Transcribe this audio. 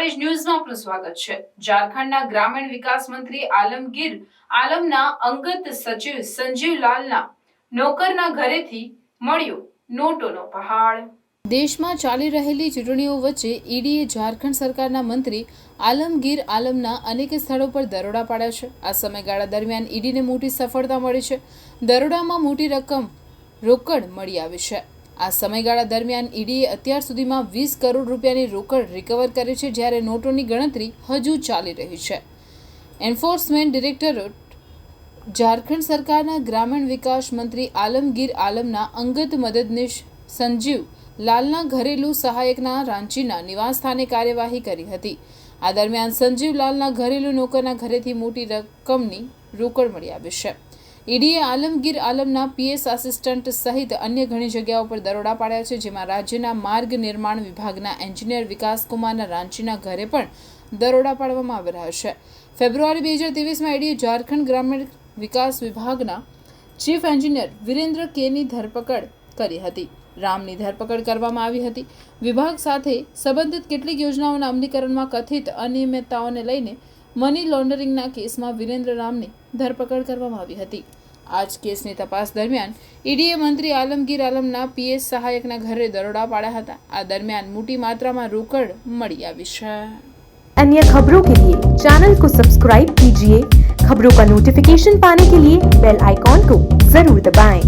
Coverage ન્યૂઝમાં આપનું સ્વાગત છે. ઝારખંડના ગ્રામીણ વિકાસ મંત્રી આલમગીર, આલમના અંગત સચિવ સંજીવ લાલના નોકરના ઘરેથી મળ્યો નોટોનો પહાડ. દેશમાં ચાલી રહેલી ચૂંટણીઓ વચ્ચે ઈડીએ ઝારખંડ સરકારના મંત્રી આલમગીર, આલમના અનેક સ્થળો પર દરોડા પાડ્યા છે. આ સમયગાળા દરમિયાન ઈડીને મોટી સફળતા મળી છે. દરોડામાં મોટી રકમ રોકડ મળી આવી છે. આ સમયગાળા દરમિયાન ઈડીએ અત્યાર સુધીમાં વીસ કરોડ રૂપિયાની રોકડ રિકવર કરી છે, જ્યારે નોટોની ગણતરી હજુ ચાલી રહી છે. એન્ફોર્સમેન્ટ ડિરેક્ટરેટ ઝારખંડ સરકારના ગ્રામીણ વિકાસ મંત્રી આલમગીર આલમના અંગત મદદનીશ સંજીવ લાલના ઘરેલું સહાયકના રાંચીના નિવાસસ્થાને કાર્યવાહી કરી હતી. આ દરમિયાન સંજીવ લાલના ઘરેલું નોકરના ઘરેથી મોટી રકમની રોકડ મળી આવી છે. ઈડીએ આલમગીર આલમના પીએસ આસિસ્ટન્ટ સહિત અન્ય ઘણી જગ્યાઓ પર દરોડા પાડ્યા છે, જેમાં રાજ્યના માર્ગ નિર્માણ વિભાગના એન્જિનિયર વિકાસકુમારના રાંચીના ઘરે પણ દરોડા પાડવામાં આવી રહ્યા છે. ફેબ્રુઆરી બે હજાર ત્રેવીસમાં ઈડીએ ઝારખંડ ગ્રામીણ વિકાસ વિભાગના ચીફ એન્જિનિયર વિરેન્દ્ર કેની ધરપકડ કરી હતી. રામની ધરપકડ કરવામાં આવી હતી. વિભાગ સાથે સંબંધિત કેટલીક યોજનાઓના અમલીકરણમાં કથિત અનિયમિતતાઓને લઈને મની લોન્ડરિંગના કેસમાં વિરેન્દ્ર રામની ધરપકડ કરવામાં આવી હતી આ જ કેસની તપાસ દરમિયાન ઈડીએ મંત્રી આલમગીર આલમના પીએસ સહાયકના ઘરે દરોડા પાડ્યા હતા આ દરમિયાન મોટી માત્રામાં રોકડ મળી આવી છે अन्य खबरों के लिए चैनल को सब्सक्राइब कीजिए खबरों का नोटिफिकेशन पाने के लिए बेल आइकॉन को जरूर दबाएं।